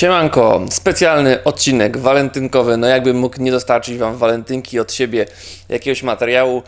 Siemanko, specjalny odcinek walentynkowy. No jakbym mógł nie dostarczyć Wam walentynki od siebie jakiegoś materiału.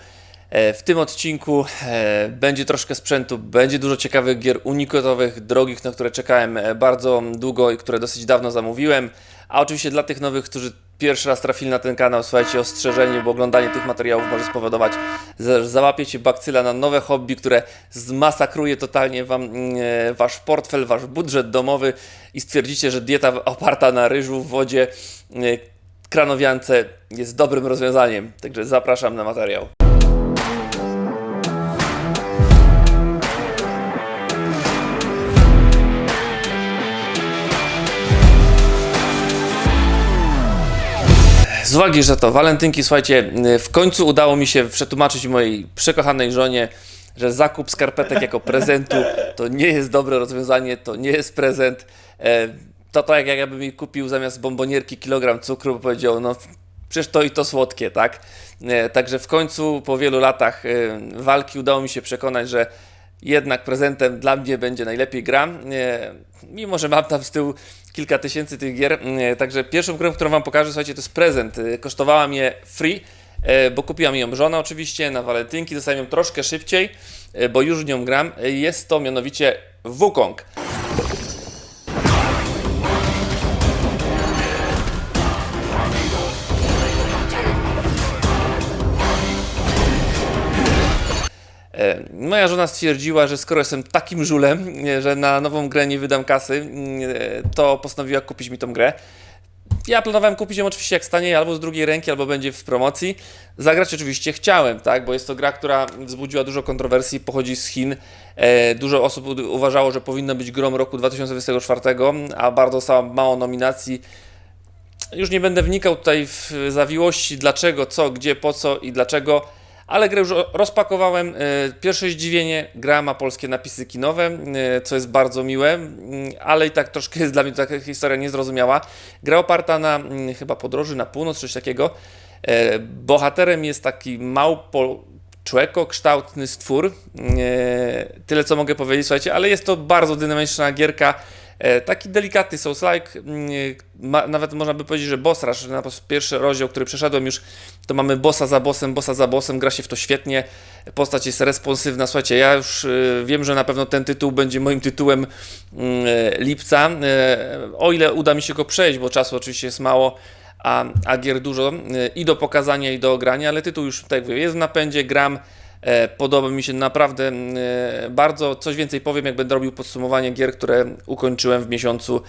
E, W tym odcinku e, będzie troszkę sprzętu, będzie dużo ciekawych gier unikatowych, drogich, na które czekałem e, bardzo długo i które dosyć dawno zamówiłem. A oczywiście dla tych nowych, którzy pierwszy raz trafili na ten kanał, słuchajcie, ostrzeżenie, bo oglądanie tych materiałów może spowodować, że załapiecie bakcyla na nowe hobby, które zmasakruje totalnie wam mm, e, wasz portfel, wasz budżet domowy i stwierdzicie, że dieta oparta na ryżu w wodzie, e, kranowiance jest dobrym rozwiązaniem. Także zapraszam na materiał. Z uwagi, że to walentynki, słuchajcie, w końcu udało mi się przetłumaczyć mojej przekochanej żonie, że zakup skarpetek jako prezentu to nie jest dobre rozwiązanie, to nie jest prezent. E, To tak jak mi kupił zamiast bombonierki kilogram cukru, bo powiedział, no przecież to i to słodkie, tak? E, Także w końcu po wielu latach e, walki udało mi się przekonać, że jednak prezentem dla mnie będzie najlepiej gra. Mimo, że mam tam z tyłu kilka tysięcy tych gier. E, Także pierwszą grą, którą Wam pokażę, słuchajcie, to jest prezent. E, Kosztowała mnie free, e, bo kupiła mi ją żona oczywiście na walentynki. Dostałem ją troszkę szybciej, bo już w nią gram. Jest to mianowicie Wukong. Moja żona stwierdziła, że skoro jestem takim żulem, e, że na nową grę nie wydam kasy, mm, e, to postanowiła kupić mi tą grę. Ja planowałem kupić ją oczywiście jak stanie albo z drugiej ręki, albo będzie w promocji. Zagrać oczywiście chciałem, tak, bo jest to gra, która wzbudziła dużo kontrowersji, pochodzi z Chin. E, dużo osób uważało, że powinna być grą roku 2024, a bardzo mało nominacji. Już nie będę wnikał tutaj w zawiłości, dlaczego, co, gdzie, po co i dlaczego, ale grę już rozpakowałem. E, Pierwsze zdziwienie, gra ma polskie napisy kinowe, e, co jest bardzo miłe, ale i tak troszkę jest dla mnie taka historia niezrozumiała. Gra oparta na chyba podróży na północ, coś takiego. E, Bohaterem jest taki małpo człekokształtny stwór. Tyle co mogę powiedzieć, słuchajcie, ale jest to bardzo dynamiczna gierka. E, Taki delikatny Souls-like, mm, nawet można by powiedzieć, że boss rush, na pierwszy rozdział, który przeszedłem już, to mamy bossa za bossem, bossa za bossem, gra się w to świetnie, postać jest responsywna, słuchajcie, ja już e, wiem, że na pewno ten tytuł będzie moim tytułem mm, e, lipca, o ile uda mi się go przejść, bo czasu oczywiście jest mało, a, a gier dużo i do pokazania, i do ogrania, ale tytuł już tak jak mówię, jest w napędzie, gram, Podoba mi się naprawdę mm, e, bardzo. Coś więcej powiem, jak będę robił podsumowanie gier, które ukończyłem w miesiącu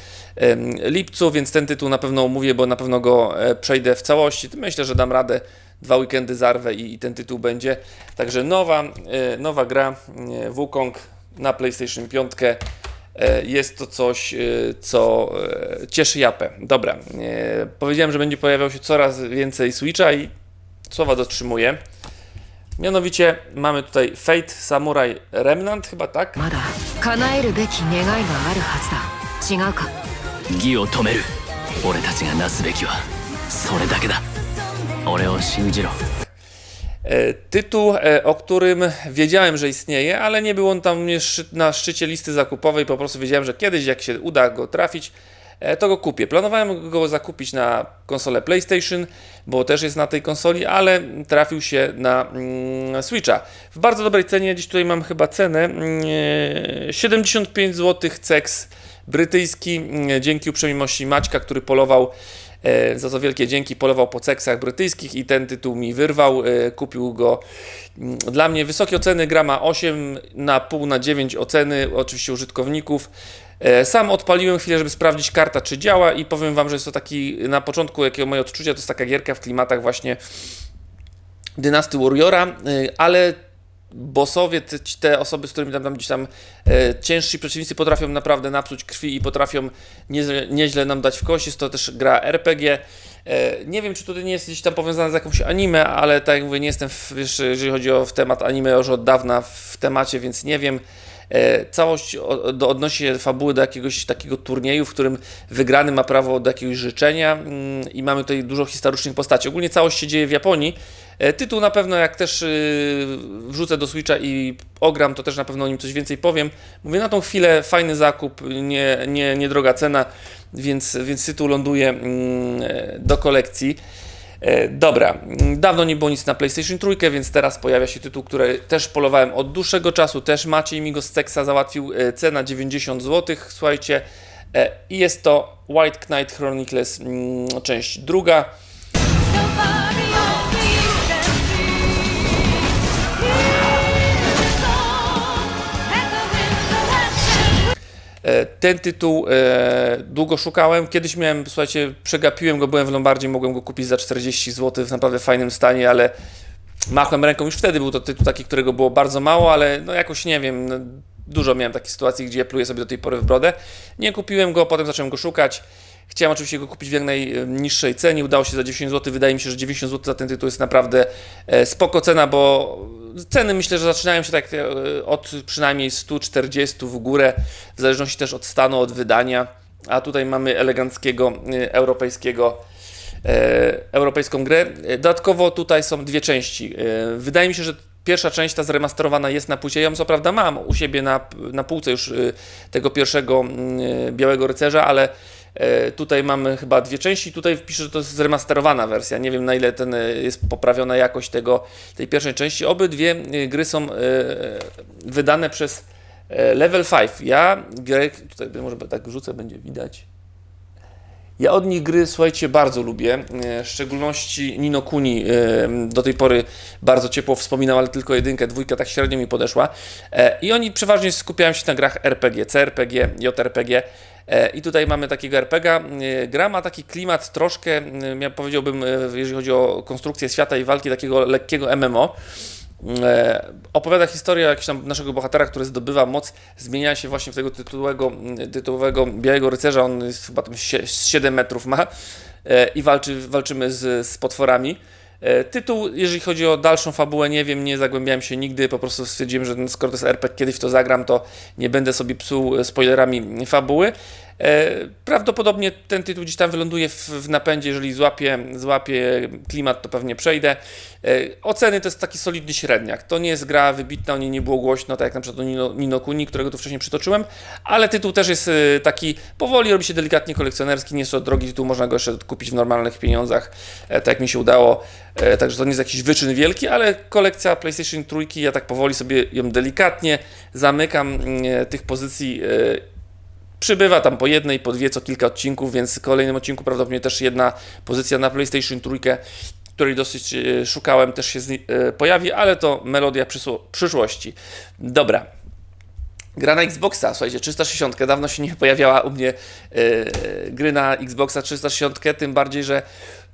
lipcu, więc ten tytuł na pewno omówię, bo na pewno go e, przejdę w całości. Myślę, że dam radę. Dwa weekendy zarwę i, ten tytuł będzie. Także nowa, e, nowa gra e, Wukong na PlayStation 5. E, Jest to coś, e, co e, cieszy japę. Dobra, e, powiedziałem, że będzie pojawiał się coraz więcej Switcha i słowa dotrzymuję. Mianowicie mamy tutaj Fate Samurai Remnant, chyba tak? Tytuł, e, o którym wiedziałem, że istnieje, ale nie był on tam na szczycie listy zakupowej, po prostu wiedziałem, że kiedyś jak się uda go trafić, to go kupię. Planowałem go zakupić na konsolę PlayStation, bo też jest na tej konsoli, ale trafił się na mm, Switcha. W bardzo dobrej cenie, gdzieś tutaj mam chyba cenę, mm, e, 75 zł ceks brytyjski, mm, dzięki uprzejmości Maćka, który polował E, Za to wielkie dzięki polował po ceksach brytyjskich i ten tytuł mi wyrwał. e, Kupił go mm, dla mnie wysokie oceny. Gra ma 8 na pół na 9 oceny, oczywiście użytkowników. E, Sam odpaliłem chwilę, żeby sprawdzić karta, czy działa, i powiem Wam, że jest to taki na początku, jakiego moje odczucia, to jest taka gierka w klimatach właśnie dynastii Warriora, y, ale bossowie, te, osoby, z którymi tam, tam gdzieś tam e, ciężsi przeciwnicy potrafią naprawdę napsuć krwi i potrafią nieźle, nieźle nam dać w kość. Jest to też gra RPG. E, nie wiem, czy tutaj nie jest gdzieś tam powiązane z jakąś anime, ale tak jak mówię, nie jestem, w, wiesz, jeżeli chodzi o w temat anime już od dawna w temacie, więc nie wiem. E, Całość odnosi się fabuły do jakiegoś takiego turnieju, w którym wygrany ma prawo do jakiegoś życzenia mm, i mamy tutaj dużo historycznych postaci. Ogólnie całość się dzieje w Japonii. E, Tytuł na pewno, jak też y, wrzucę do Switcha i ogram, to też na pewno o nim coś więcej powiem. Mówię, na tą chwilę fajny zakup, nie, nie, nie droga cena. więc, więc tytuł ląduje mm, e, do kolekcji. E, Dobra, dawno nie było nic na PlayStation 3, więc teraz pojawia się tytuł, który też polowałem od dłuższego czasu. Też Maciej mi go z Teksa załatwił, cena 90 zł. Słuchajcie, e, i jest to White Knight Chronicles, mm, część druga. Ten tytuł e, długo szukałem. Kiedyś miałem, słuchajcie, przegapiłem go, byłem w Lombardzie, mogłem go kupić za 40 zł w naprawdę fajnym stanie, ale machłem ręką. Już wtedy był to tytuł taki, którego było bardzo mało, ale no jakoś nie wiem. No, dużo miałem takich sytuacji, gdzie pluję sobie do tej pory w brodę. Nie kupiłem go, potem zacząłem go szukać. Chciałem oczywiście go kupić w jak najniższej cenie. Udało się za 10 zł. Wydaje mi się, że 90 zł za ten tytuł jest naprawdę e, spoko cena, bo ceny myślę, że zaczynają się tak e, od przynajmniej 140 w górę, w zależności też od stanu, od wydania. A tutaj mamy eleganckiego e, europejskiego europejską grę. Dodatkowo tutaj są dwie części. Wydaje mi się, że pierwsza część, ta zremasterowana jest na płycie. Ja ją co prawda mam u siebie na, na półce już tego pierwszego mm, Białego Rycerza, ale tutaj mamy chyba dwie części. Tutaj pisze, że to jest zremasterowana wersja. Nie wiem na ile ten e, jest poprawiona jakość tego, tej pierwszej części. Obydwie e, gry są e, wydane przez e, Level 5. Ja grę, tutaj może tak rzucę, będzie widać. Ja od nich gry, słuchajcie, bardzo lubię. e, W szczególności Nino Kuni e, do tej pory bardzo ciepło wspominał, ale tylko jedynkę, dwójka tak średnio mi podeszła. E, I oni przeważnie skupiają się na grach RPG, CRPG, JRPG. E, I tutaj mamy takiego RPG. E, Gra ma taki klimat troszkę, e, ja powiedziałbym, jeżeli chodzi o konstrukcję świata i walki, takiego lekkiego MMO. Opowiada historię jakiegoś tam naszego bohatera, który zdobywa moc, zmienia się właśnie w tego tytułowego, tytułowego Białego Rycerza, on jest chyba tam sie- z 7 metrów ma i walczy, walczymy z, z potworami. E, Tytuł, jeżeli chodzi o dalszą fabułę, nie wiem, nie zagłębiałem się nigdy, po prostu stwierdziłem, że skoro to jest RPG, kiedyś to zagram, to nie będę sobie psuł e, spoilerami fabuły. E, Prawdopodobnie ten tytuł gdzieś tam wyląduje w, w napędzie, jeżeli złapię, złapię klimat, to pewnie przejdę. E, Oceny to jest taki solidny średniak. To nie jest gra wybitna, o niej nie było głośno, tak jak na przykład Nino, Nino Kuni, którego tu wcześniej przytoczyłem, ale tytuł też jest e, taki, powoli robi się delikatnie kolekcjonerski, nie jest to drogi tytuł, można go jeszcze kupić w normalnych pieniądzach, tak jak mi się udało. Także to nie jest jakiś wyczyn wielki, ale kolekcja PlayStation Trójki, ja tak powoli sobie ją delikatnie zamykam mm, tych pozycji Przybywa tam po jednej, po dwie, co kilka odcinków, więc w kolejnym odcinku prawdopodobnie też jedna pozycja na PlayStation Trójkę, której dosyć e, szukałem, też się e, pojawi, ale to melodia przyszłości. Dobra. Gra na Xboxa, słuchajcie, 360, dawno się nie pojawiała u mnie e, gry na Xboxa 360, tym bardziej, że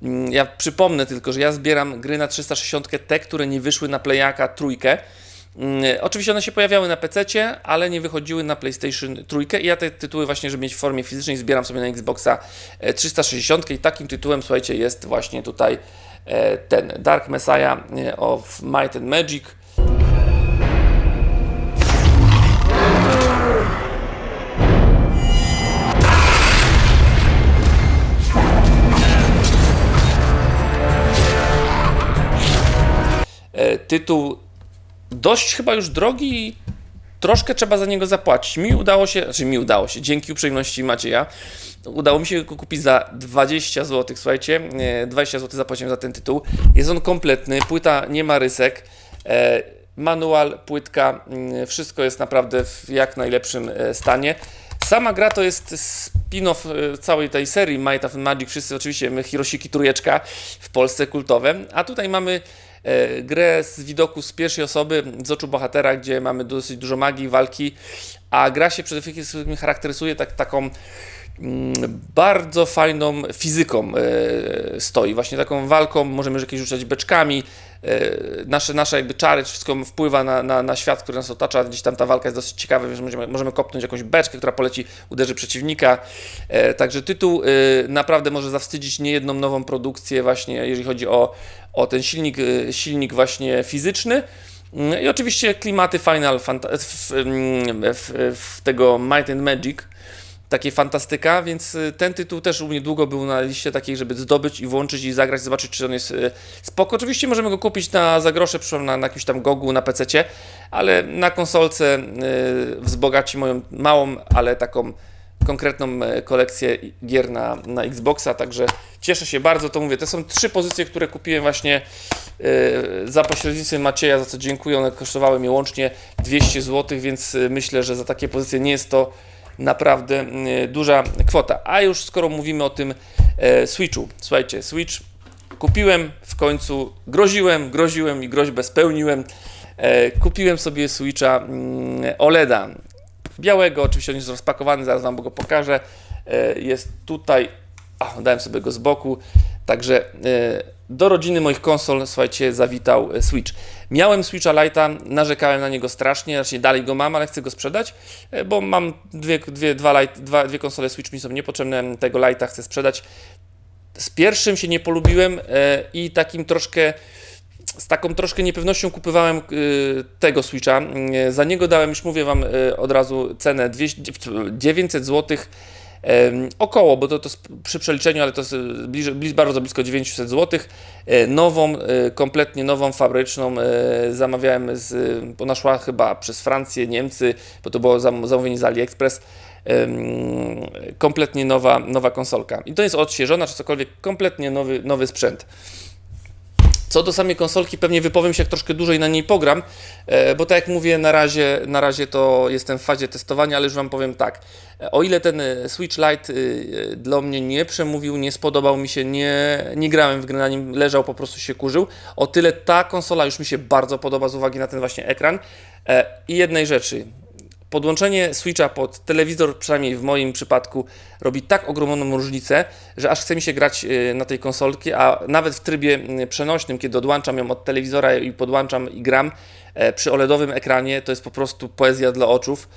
mm, ja przypomnę tylko, że ja zbieram gry na 360, te, które nie wyszły na Playaka trójkę. Mm, Oczywiście one się pojawiały na PC, ale nie wychodziły na PlayStation 3 i ja te tytuły właśnie, żeby mieć w formie fizycznej, zbieram sobie na Xboxa e, 360 i takim tytułem, słuchajcie, jest właśnie tutaj e, ten Dark Messiah e, of Might and Magic. E, Tytuł dość chyba już drogi i troszkę trzeba za niego zapłacić. Mi udało się, znaczy mi udało się, dzięki uprzejmości Macieja, udało mi się go kupić za 20 zł, słuchajcie, e, 20 zł zapłaciłem za ten tytuł. Jest on kompletny, płyta nie ma rysek, e, manual, płytka, mm, wszystko jest naprawdę w jak najlepszym e, stanie. Sama gra to jest spin-off e, całej tej serii Might of Magic. Wszyscy oczywiście my Hirosiki Trójeczka w Polsce kultowe, a tutaj mamy e, grę z widoku z pierwszej osoby, z oczu bohatera, gdzie mamy dosyć dużo magii, walki, a gra się przede wszystkim charakteryzuje tak, taką mm, bardzo fajną fizyką e, stoi, właśnie taką walką, możemy jakieś rzucać beczkami, e, nasze, nasze jakby czary, wszystko wpływa na, na, na świat, który nas otacza, gdzieś tam ta walka jest dosyć ciekawa, że możemy, możemy kopnąć jakąś beczkę, która poleci, uderzy przeciwnika, e, także tytuł e, naprawdę może zawstydzić niejedną nową produkcję właśnie, jeżeli chodzi o, o ten silnik, e, silnik właśnie fizyczny, Mm, I oczywiście klimaty Final Fanta- w, w, w tego Might and Magic, takie fantastyka, więc y, ten tytuł też u mnie długo był na liście takiej, żeby zdobyć i włączyć i zagrać, zobaczyć, czy on jest y, spoko. Oczywiście możemy go kupić na za grosze, na, na jakimś tam gogu, na PC, ale na konsolce y, wzbogaci moją małą, ale taką konkretną e, kolekcję gier na, na Xboxa, także cieszę się bardzo, to mówię, to są trzy pozycje, które kupiłem właśnie e, za pośrednictwem Macieja, za co dziękuję, one kosztowały mnie łącznie 200 zł, więc e, myślę, że za takie pozycje nie jest to naprawdę e, duża kwota. A już skoro mówimy o tym e, Switchu, słuchajcie, Switch kupiłem w końcu, groziłem, groziłem i groźbę spełniłem. Kupiłem sobie Switcha OLEDa białego, oczywiście on jest rozpakowany, zaraz Wam go pokażę. E, Jest tutaj, a dałem sobie go z boku, także e, do rodziny moich konsol, słuchajcie, zawitał e, Switch. Miałem Switcha Lite'a, narzekałem na niego strasznie, znaczy dalej go mam, ale chcę go sprzedać, bo mam dwie, dwie, dwa, light, dwa, dwie konsole Switch mi są niepotrzebne, tego Lite'a chcę sprzedać. Z pierwszym się nie polubiłem i takim troszkę z taką troszkę niepewnością kupowałem y, tego Switcha. Y, Za niego dałem, już mówię Wam y, od razu cenę 200, 900 zł. Około, bo to, to przy przeliczeniu, ale to jest bliż, bardzo blisko 900 zł. Nową, y, kompletnie nową, fabryczną y, zamawiałem, z, ona szła chyba przez Francję, Niemcy, bo to było zam- zamówienie z AliExpress. Kompletnie nowa, nowa konsolka. I to jest odświeżona, czy cokolwiek, kompletnie nowy, nowy sprzęt. Co do samej konsolki, pewnie wypowiem się, jak troszkę dłużej na niej pogram, e, bo tak jak mówię, na razie, na razie to jestem w fazie testowania, ale już Wam powiem tak. E, O ile ten e, Switch Lite dla mnie nie przemówił, nie spodobał mi się, nie, nie grałem w grę na nim, leżał, po prostu się kurzył, o tyle ta konsola już mi się bardzo podoba z uwagi na ten właśnie ekran. I jednej rzeczy, podłączenie Switcha pod telewizor, przynajmniej w moim przypadku, robi tak ogromną różnicę, że aż chce mi się grać y, na tej konsolki, a nawet w trybie y, przenośnym, kiedy odłączam ją od telewizora i podłączam i gram e, przy OLEDowym ekranie, to jest po prostu poezja dla oczów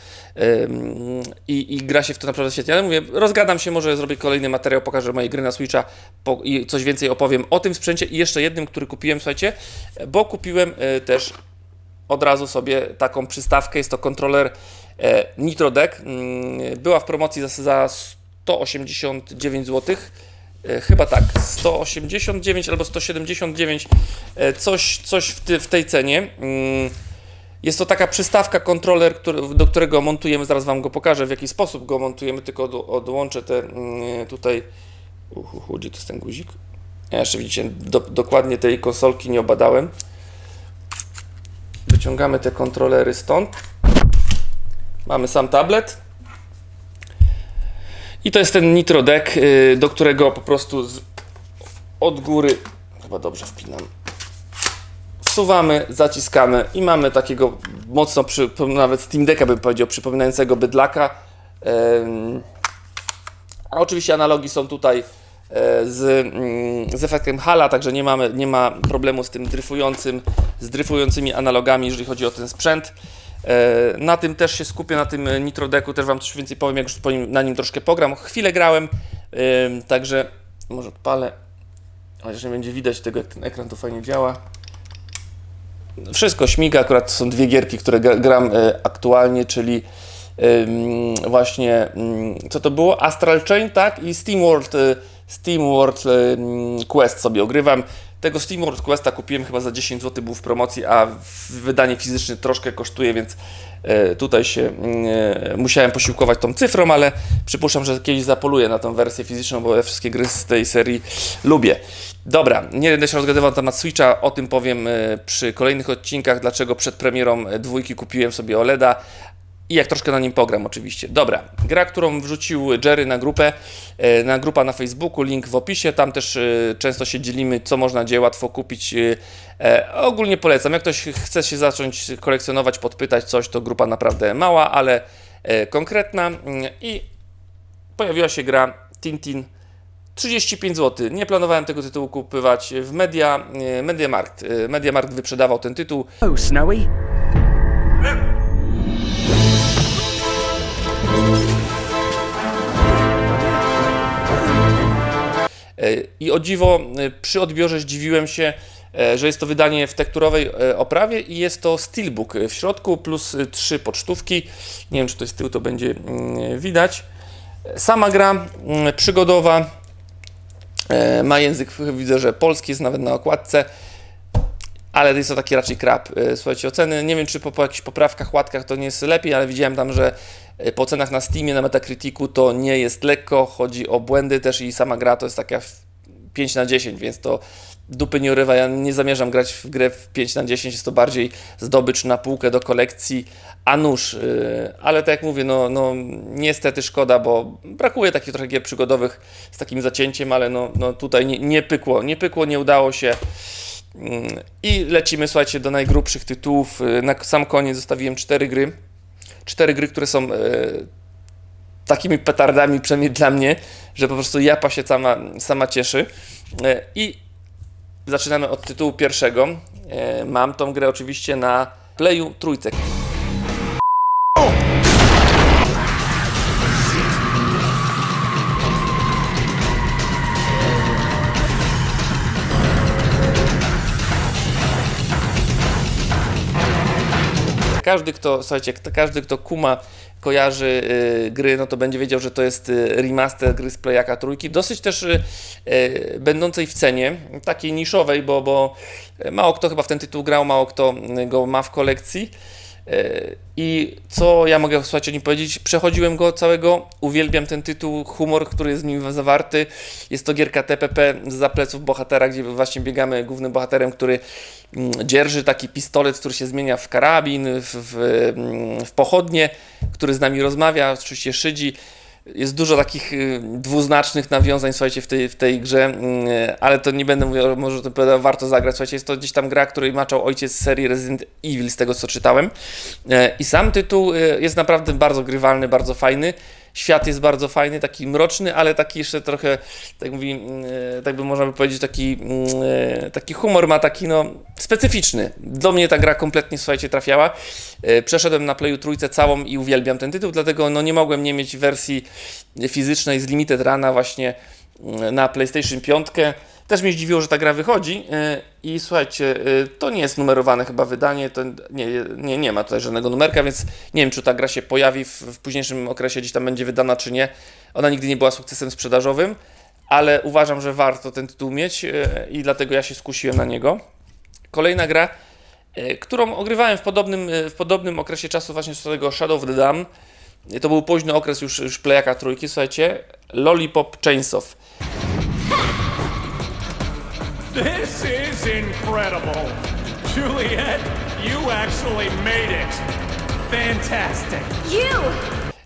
i, i gra się w to naprawdę świetnie. Ale mówię, rozgadam się, może zrobię kolejny materiał, pokażę moje gry na Switcha i coś więcej opowiem o tym sprzęcie i jeszcze jednym, który kupiłem, słuchajcie, bo kupiłem y, też od razu sobie taką przystawkę. Jest to kontroler e, Nitro Deck. Mm, Była w promocji za, za 189 zł. E, Chyba tak, 189 albo 179, e, coś, coś w, ty, w tej cenie. Mm, Jest to taka przystawka, kontroler, który, do którego montujemy, zaraz Wam go pokażę, w jaki sposób go montujemy, tylko od, odłączę te mm, tutaj, uhu, gdzie to jest ten guzik? Ja jeszcze widzicie, do, dokładnie tej konsolki nie obadałem. Wyciągamy te kontrolery stąd. Mamy sam tablet. I to jest ten Nitro Deck, y, do którego po prostu z, od góry, chyba dobrze wpinam, wsuwamy, zaciskamy i mamy takiego mocno, przy, nawet Steam Decka bym powiedział, przypominającego bydlaka. A oczywiście analogi są tutaj e, z, mm, z efektem Hala, także nie, mamy, nie ma problemu z tym dryfującym, z dryfującymi analogami, jeżeli chodzi o ten sprzęt. E, Na tym też się skupię, na tym Nitro Decku też Wam coś więcej powiem, jak już na nim troszkę pogram. Chwilę grałem, także może odpalę, chociaż nie będzie widać tego, jak ten ekran to fajnie działa. Wszystko śmiga, akurat są dwie gierki, które gra- gram e, aktualnie, czyli właśnie, co to było? Astral Chain, tak? I y, SteamWorld ym, Quest sobie ogrywam. Tego SteamWorld Questa kupiłem chyba za 10 zł, był w promocji, a wydanie fizyczne troszkę kosztuje, więc e, tutaj się e, musiałem posiłkować tą cyfrą, ale przypuszczam, że kiedyś zapoluję na tą wersję fizyczną, bo ja wszystkie gry z tej serii lubię. Dobra, nie będę się rozgadywał na temat Switcha, o tym powiem e, przy kolejnych odcinkach, dlaczego przed premierą dwójki kupiłem sobie OLEDa, i jak troszkę na nim pogram oczywiście. Dobra, gra, którą wrzucił Jerry na grupę, e, na grupa na Facebooku, link w opisie, tam też e, często się dzielimy, co można gdzie łatwo kupić. E, Ogólnie polecam, jak ktoś chce się zacząć kolekcjonować, podpytać coś, to grupa naprawdę mała, ale konkretna Mm, i pojawiła się gra Tintin 35 zł. Nie planowałem tego tytułu kupywać w Media, e, Mediamarkt. E, Mediamarkt wyprzedawał ten tytuł. Oh, Snowy. I o dziwo, e, przy odbiorze zdziwiłem się, e, że jest to wydanie w tekturowej e, oprawie i jest to steelbook w środku plus e, trzy pocztówki. Nie wiem, czy to jest tył, to będzie mm, widać. Sama gra mm, przygodowa, e, ma język, widzę, że polski jest nawet na okładce, ale jest to taki raczej krab. E, Słuchajcie, oceny, nie wiem, czy po, po jakichś poprawkach, łatkach to nie jest lepiej, ale widziałem tam, że e, po cenach na Steamie, na Metacriticu to nie jest lekko, chodzi o błędy też i sama gra to jest taka w 5 na 10, więc to dupy nie urywa. Ja nie zamierzam grać w grę w 5 na 10, jest to bardziej zdobycz na półkę do kolekcji, a nóż. Yy, ale tak jak mówię, no, no niestety szkoda, bo brakuje takich trochę gier przygodowych z takim zacięciem, ale no, no tutaj nie, nie pykło, nie pykło, nie udało się. Mm, I lecimy, słuchajcie, do najgrubszych tytułów. Yy, Na sam koniec zostawiłem cztery gry. Cztery gry, które są yy, takimi petardami, przynajmniej dla mnie, że po prostu japa się sama, sama cieszy. E, I zaczynamy od tytułu pierwszego. E, Mam tą grę oczywiście na Playu trójce. Każdy, kto, słuchajcie, każdy, kto kuma, kojarzy y, gry, no to będzie wiedział, że to jest y, remaster gry z Playaka trójki, dosyć też y, y, będącej w cenie, takiej niszowej, bo, bo mało kto chyba w ten tytuł grał, mało kto y, go ma w kolekcji. Y, I co ja mogę słuchajcie o nim powiedzieć? Przechodziłem go całego, uwielbiam ten tytuł, humor, który jest w nim zawarty. Jest to gierka TPP za pleców bohatera, gdzie właśnie biegamy głównym bohaterem, który mm, dzierży taki pistolet, który się zmienia w karabin, w, w, mm, w pochodnie, który z nami rozmawia, oczywiście szydzi. Jest dużo takich y, dwuznacznych nawiązań, słuchajcie, w tej, w tej grze, mm, ale to nie będę mówił, może to warto zagrać. Słuchajcie, jest to gdzieś tam gra, której maczał ojciec z serii Resident Evil, z tego co czytałem. E, I sam tytuł y, jest naprawdę bardzo grywalny, bardzo fajny. Świat jest bardzo fajny, taki mroczny, ale taki jeszcze trochę, tak mówi, mm, e, tak by można by powiedzieć, taki, mm, e, taki humor ma taki, no, specyficzny. Do mnie ta gra kompletnie, słuchajcie, trafiała. E, Przeszedłem na Playu trójce całą i uwielbiam ten tytuł, dlatego no, nie mogłem nie mieć wersji fizycznej z Limited Rana właśnie mm, na PlayStation 5. Też mnie zdziwiło, że ta gra wychodzi e, i słuchajcie, e, to nie jest numerowane chyba wydanie, to nie, nie, nie ma tutaj żadnego numerka, więc nie wiem, czy ta gra się pojawi w, w późniejszym okresie, gdzieś tam będzie wydana, czy nie. Ona nigdy nie była sukcesem sprzedażowym, ale uważam, że warto ten tytuł mieć e, i dlatego ja się skusiłem na niego. Kolejna gra, którą ogrywałem w podobnym, w podobnym okresie czasu właśnie z tego Shadow of the Dam. To był późny okres już, już Playaka trójki, słuchajcie. Lollipop Chainsaw. This is incredible. Juliet, you actually made it. Fantastic. You!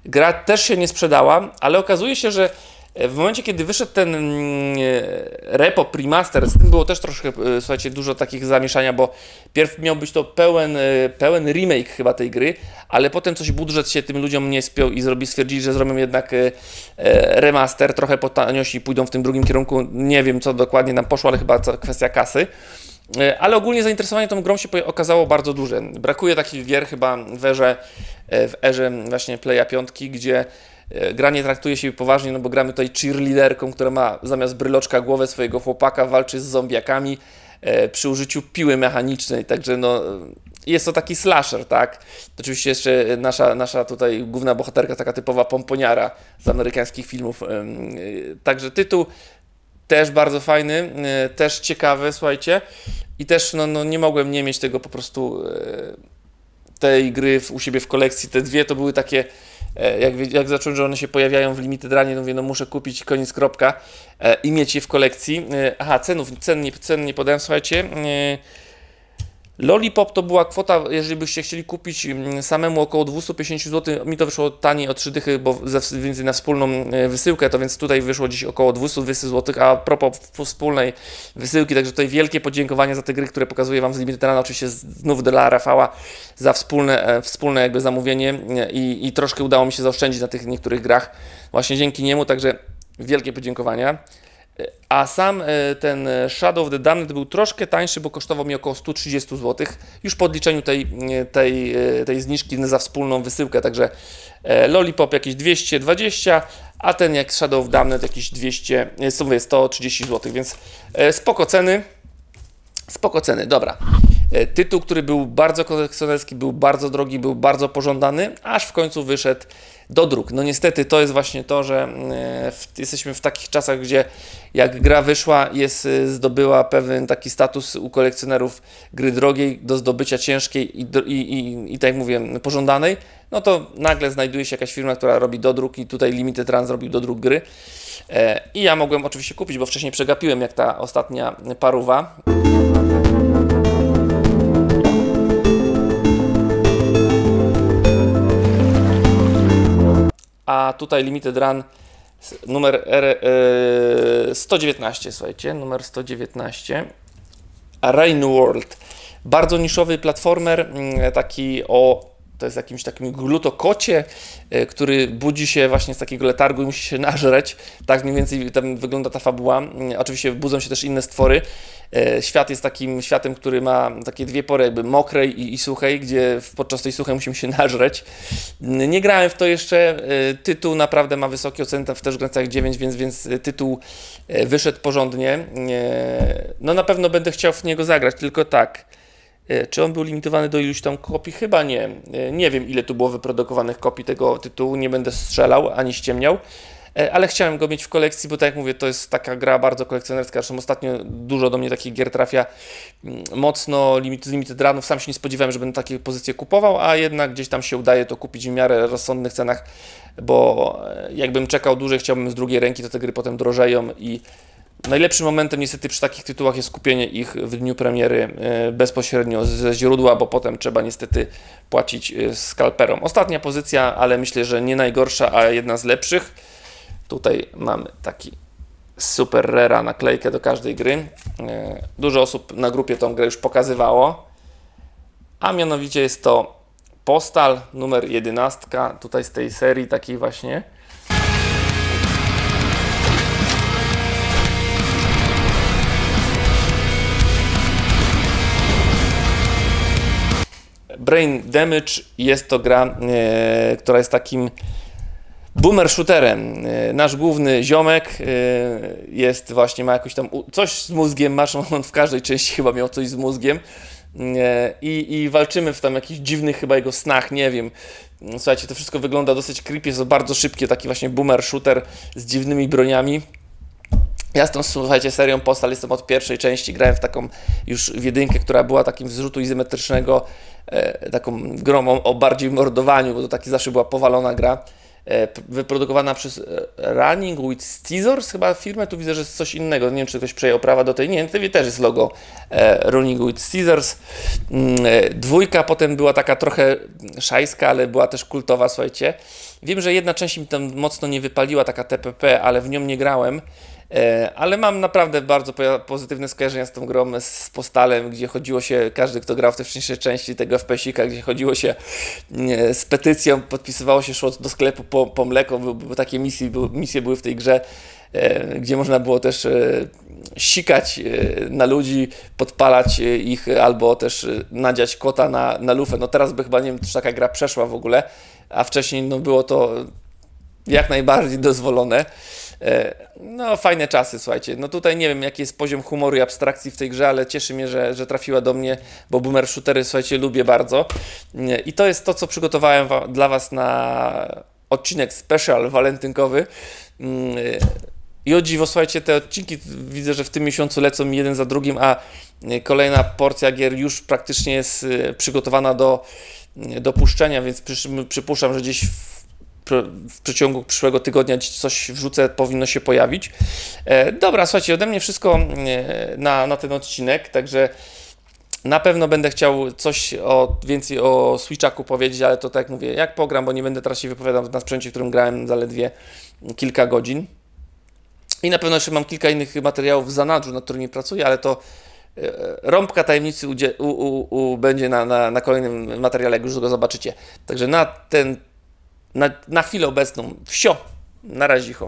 Gra też się nie sprzedała, ale okazuje się, że w momencie, kiedy wyszedł ten mm, e, Repo Remaster, z tym było też troszkę, e, słuchajcie, dużo takich zamieszania, bo pierw miał być to pełen, e, pełen remake chyba tej gry, ale potem coś budżet się tym ludziom nie spiął i zrobi, stwierdzili, że zrobią jednak e, e, remaster, trochę po taniości pójdą w tym drugim kierunku. Nie wiem, co dokładnie nam poszło, ale chyba kwestia kasy. E, Ale ogólnie zainteresowanie tą grą się okazało bardzo duże. Brakuje takich gier chyba w erze, e, w erze właśnie Playa 5, gdzie e, gra nie traktuje się poważnie, no bo gramy tutaj cheerleaderką, która ma zamiast bryloczka głowę swojego chłopaka, walczy z zombiakami e, przy użyciu piły mechanicznej, także no jest to taki slasher, tak? Oczywiście jeszcze nasza, nasza tutaj główna bohaterka, taka typowa pomponiara z amerykańskich filmów. e, Także tytuł też bardzo fajny, e, też ciekawy, słuchajcie. I też no, no, nie mogłem nie mieć tego po prostu e, tej gry u siebie w kolekcji. Te dwie to były takie, e, jak, wie- jak zacząłem, że one się pojawiają w Limited Runie, no mówię, no muszę kupić, koniec, kropka e, i mieć je w kolekcji. E, aha, cenów, cen nie, cen nie podałem, słuchajcie. E, Lollipop to była kwota, jeżeli byście chcieli kupić mm, samemu około 250 zł, mi to wyszło taniej o 3 dychy, bo ze więcej na wspólną e, wysyłkę, to więc tutaj wyszło dziś około 200-200 zł, a propos wspólnej wysyłki, także tutaj wielkie podziękowania za te gry, które pokazuję Wam z Limited oczywiście znów dla Rafała za wspólne, e, wspólne jakby zamówienie e, i, i troszkę udało mi się zaoszczędzić na tych niektórych grach właśnie dzięki niemu, także wielkie podziękowania. A sam e, ten e, Shadow of the Damned był troszkę tańszy, bo kosztował mi około 130 zł. Już po odliczeniu tej, e, tej, tej zniżki za wspólną wysyłkę. Także Lollipop jakieś 220, a ten jak Shadow of Damned jakieś 200, e, co mówię, 130 zł. Więc spoko ceny. Spoko ceny, dobra. E, Tytuł, który był bardzo kolekcjonerski, był bardzo drogi, był bardzo pożądany, aż w końcu wyszedł do druk. No niestety to jest właśnie to, że e, w, jesteśmy w takich czasach, gdzie jak gra wyszła, jest, e, zdobyła pewien taki status u kolekcjonerów gry drogiej do zdobycia ciężkiej i, i, i, i tak jak mówię, pożądanej, no to nagle znajduje się jakaś firma, która robi dodruk i tutaj Limited Run zrobił dodruk gry. E, I ja mogłem oczywiście kupić, bo wcześniej przegapiłem jak ta ostatnia paruwa. A tutaj Limited Run numer R, e, 119, słuchajcie, numer 119. Rain World. Bardzo niszowy platformer, mm, taki o to jest jakimś takim glutokocie, e, który budzi się właśnie z takiego letargu i musi się nażreć. Tak mniej więcej tam wygląda ta fabuła. Mm, Oczywiście budzą się też inne stwory. E, Świat jest takim światem, który ma takie dwie pory, jakby mokrej i, i suchej, gdzie podczas tej suchej musimy się nażreć. Nie grałem w to jeszcze. e, Tytuł naprawdę ma wysokie oceny, tam w też granicach 9, więc, więc tytuł wyszedł porządnie. No na pewno będę chciał w niego zagrać, tylko tak. E, Czy on był limitowany do iluś tam kopii? Chyba nie. E, Nie wiem, ile tu było wyprodukowanych kopii tego tytułu, nie będę strzelał ani ściemniał, E, ale chciałem go mieć w kolekcji, bo tak jak mówię, to jest taka gra bardzo kolekcjonerska. Zresztą ostatnio dużo do mnie takich gier trafia mm, mocno limit, z limited runów. Sam się nie spodziewałem, że będę takie pozycje kupował, a jednak gdzieś tam się udaje to kupić w miarę rozsądnych cenach, bo jakbym czekał dłużej, chciałbym z drugiej ręki, to te gry potem drożeją i Najlepszym momentem niestety przy takich tytułach jest kupienie ich w dniu premiery e, bezpośrednio ze źródła, bo potem trzeba niestety płacić e, skalperom. Ostatnia pozycja, ale myślę, że nie najgorsza, a jedna z lepszych. Tutaj mamy taki super rera naklejkę do każdej gry. E, Dużo osób na grupie tą grę już pokazywało, a mianowicie jest to Postal numer 11, tutaj z tej serii takiej właśnie. Brain Damage jest to gra, e, która jest takim boomer shooterem. E, nasz główny ziomek e, jest właśnie, ma jakoś tam u- coś z mózgiem, masz on w każdej części chyba miał coś z mózgiem. E, I, I walczymy w tam jakichś dziwnych chyba jego snach, nie wiem. Słuchajcie, to wszystko wygląda dosyć creepy, jest to bardzo szybkie, taki właśnie boomer shooter z dziwnymi broniami. Ja z tą, słuchajcie, serią Postal jestem od pierwszej części, grałem w taką już w jedynkę, która była takim zrzutu izometrycznego, e, taką grą o, bardziej mordowaniu, bo to taki zawsze była powalona gra, e, wyprodukowana przez e, Running with Scissors, chyba firmę, tu widzę, że jest coś innego, nie wiem, czy ktoś przejął prawa do tej, nie, to też jest logo e, Running with Scissors. Mm, e, dwójka potem była taka trochę szajska, ale była też kultowa, słuchajcie. Wiem, że jedna część mi tam mocno nie wypaliła, taka TPP, ale w nią nie grałem. E, Ale mam naprawdę bardzo po- pozytywne skojarzenia z tą grą, z Postalem, gdzie chodziło się, każdy kto grał w te wcześniejsze części tego FPS-ika, gdzie chodziło się z petycją, podpisywało się, szło do sklepu po, po mleko, były, takie misje, misje były w tej grze, e, gdzie można było też e, sikać na ludzi, podpalać ich, albo też nadziać kota na, na lufę. No teraz by chyba, nie wiem, czy taka gra przeszła w ogóle, a wcześniej no, było to jak najbardziej dozwolone. E, No, fajne czasy, słuchajcie. No tutaj nie wiem, jaki jest poziom humoru i abstrakcji w tej grze, ale cieszy mnie, że, że trafiła do mnie, bo boomer shootery, słuchajcie, lubię bardzo. Nie, I to jest to, co przygotowałem wa- dla Was na odcinek special walentynkowy. Mm, I o dziwo, słuchajcie, te odcinki widzę, że w tym miesiącu lecą jeden za drugim, a kolejna porcja gier już praktycznie jest przygotowana do, y, do puszczenia, więc przypuszczam, że gdzieś w w przeciągu przyszłego tygodnia coś wrzucę, powinno się pojawić. E, dobra, słuchajcie, ode mnie wszystko e, na, na ten odcinek, także na pewno będę chciał coś o, więcej o Switchaku powiedzieć, ale to tak jak mówię, jak pogram, bo nie będę teraz się wypowiadał na sprzęcie, w którym grałem zaledwie kilka godzin. I na pewno jeszcze mam kilka innych materiałów w zanadrzu, nad którymi pracuję, ale to rąbka tajemnicy udzie, u, u, u, będzie na, na, na kolejnym materiale, jak już go zobaczycie. Także na ten na, na chwilę obecną wsio. Na razicho.